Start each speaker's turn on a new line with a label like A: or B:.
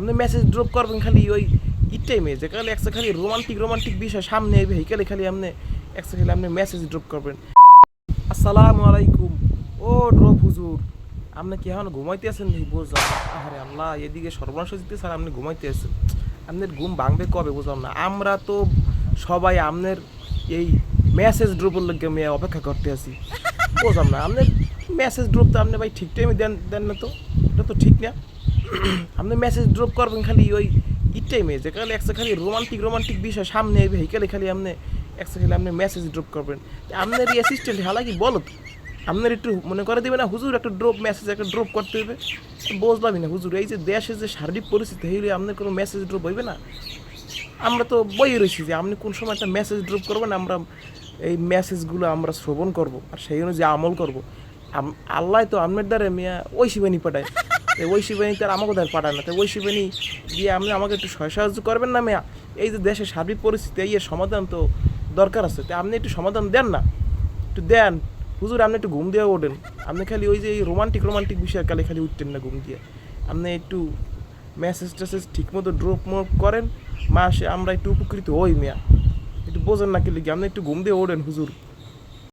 A: আপনি message drop করবেন খালি ওই ই মেয়ে যে খালি একসাথে খালি রোমান্টিক রোমান্টিক বিষয় সামনে আইবে হেইকালে খালি আপনি একসাথে খালি আপনি মেসেজ ড্রপ করবেন। আসসালামু আলাইকুম। ও ড্রপ হুজুর, আপনি কি এখন ঘুমাইতে আছেন বুঝলাম আরে আল্লাহ, এদিকে সর্বনাশ দিতে স্যার আপনি ঘুমাইতে আছেন। আপনার ঘুম ভাঙবে কবে বুঝলাম না। আমরা তো সবাই আপনার এই মেসেজ ড্রপের লোককে মেয়ে অপেক্ষা করতে আছি। বুঝলাম না, আপনার মেসেজ ড্রপ তো আপনি ভাই ঠিক টাইমে দেন দেন না তো। এটা তো ঠিক না। আপনি মেসেজ ড্রপ করবেন খালি ওই ই টাইমে যে খালি একসাথে খালি রোমান্টিক রোমান্টিক বিষয় সামনে এই হেইকালে খালি আপনি একসাথে খালি আপনি মেসেজ ড্রপ করবেন। আপনার এই অ্যাসিস্ট্যান্ট হালাকি বলো তো আপনার একটু মনে করে দেবে না, হুজুর একটা ড্রপ মেসেজ একটা ড্রপ করতে হবে বুঝলামই না হুজুর, এই যে দেশের যে শারীরিক পরিস্থিতি হইলে আপনার কোনো মেসেজ ড্রপ হইবে না? আমরা তো বই রয়েছি যে আপনি কোন সময় একটা মেসেজ ড্রপ করবেন, আমরা এই মেসেজগুলো আমরা শ্রবণ করব, আর সেই অনুযায়ী আমল করব। আল্লাহ তো আপনার দ্বারা মিয়া ওই শিবানী পাঠায়। তো ওই শিবানী তার আমাকে দ্বারা পাঠায় না। তো ওই শিবানী দিয়ে আপনি আমাকে একটু সহায় সাহায্য করবেন না মেয়া? এই যে দেশের সার্বিক পরিস্থিতি, এই সমাধান তো দরকার আছে। তো আপনি একটু সমাধান দেন না। একটু দেন। হুজুর, আপনি একটু ঘুম দিয়ে ওঠেন। আপনি খালি ওই যে এই রোমান্টিক রোমান্টিক বিষয়ের কালে খালি উঠতেন না ঘুম দিয়ে। আপনি একটু মেসেজ টেসেজ ঠিক মতো ড্রপ মপ করেন। মাসে আমরা একটু উপকৃত হই মিয়া। একটু বোঝেন না কি আপনি একটু ঘুম দিয়ে ওঠেন হুজুর।